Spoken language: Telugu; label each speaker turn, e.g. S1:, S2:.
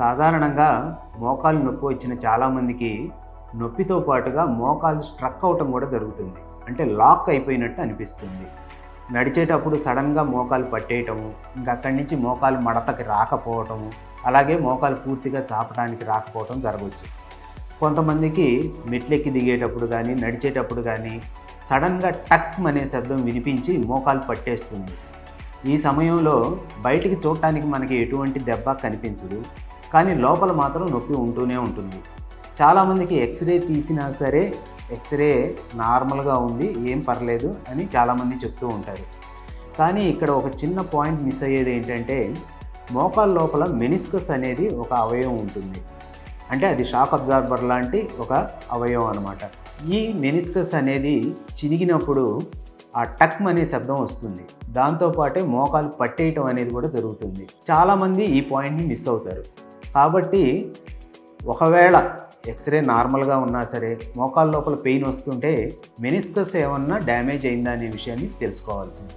S1: సాధారణంగా మోకాలు నొప్పి వచ్చిన చాలామందికి నొప్పితో పాటుగా మోకాలు స్ట్రక్ అవటం కూడా జరుగుతుంది. అంటే లాక్ అయిపోయినట్టు అనిపిస్తుంది. నడిచేటప్పుడు సడన్గా మోకాలు పట్టేయటము ఇంకా అక్కడి నుంచి మోకాలు మడతకి రాకపోవటము అలాగే మోకాలు పూర్తిగా చాపడానికి రాకపోవటం జరగవచ్చు కొంతమందికి మెట్లెక్కి దిగేటప్పుడు కానీ నడిచేటప్పుడు కానీ సడన్గా టక్ అనే శబ్దం వినిపించి మోకాలు పట్టేస్తుంది. ఈ సమయంలో బయటికి చూడటానికి మనకి ఎటువంటి దెబ్బ కనిపించదు. కానీ లోపల మాత్రం నొప్పి ఉంటూనే ఉంటుంది. చాలామందికి ఎక్స్రే తీసినా సరే ఎక్స్రే నార్మల్గా ఉంది ఏం పర్లేదు అని చాలామంది చెప్తూ ఉంటారు. కానీ ఇక్కడ ఒక చిన్న పాయింట్ మిస్ అయ్యేది ఏంటంటే మోకాల లోపల మెనిస్కస్ అనేది ఒక అవయవం ఉంటుంది. అంటే అది షాక్ అబ్జార్బర్ లాంటి ఒక అవయవం అనమాట ఈ మెనిస్కస్ అనేది చినిగినప్పుడు ఆ టక్ అనే శబ్దం వస్తుంది. దాంతోపాటే మోకాలు పట్టేయటం అనేది కూడా జరుగుతుంది. చాలామంది ఈ పాయింట్ని మిస్ అవుతారు. కాబట్టి ఒకవేళ ఎక్స్రే నార్మల్గా ఉన్నా సరే మోకాల లోపల పెయిన్ వస్తుంటే మెనిస్కస్ ఏమన్నా డ్యామేజ్ అయిందా అనే విషయాన్ని తెలుసుకోవాల్సింది.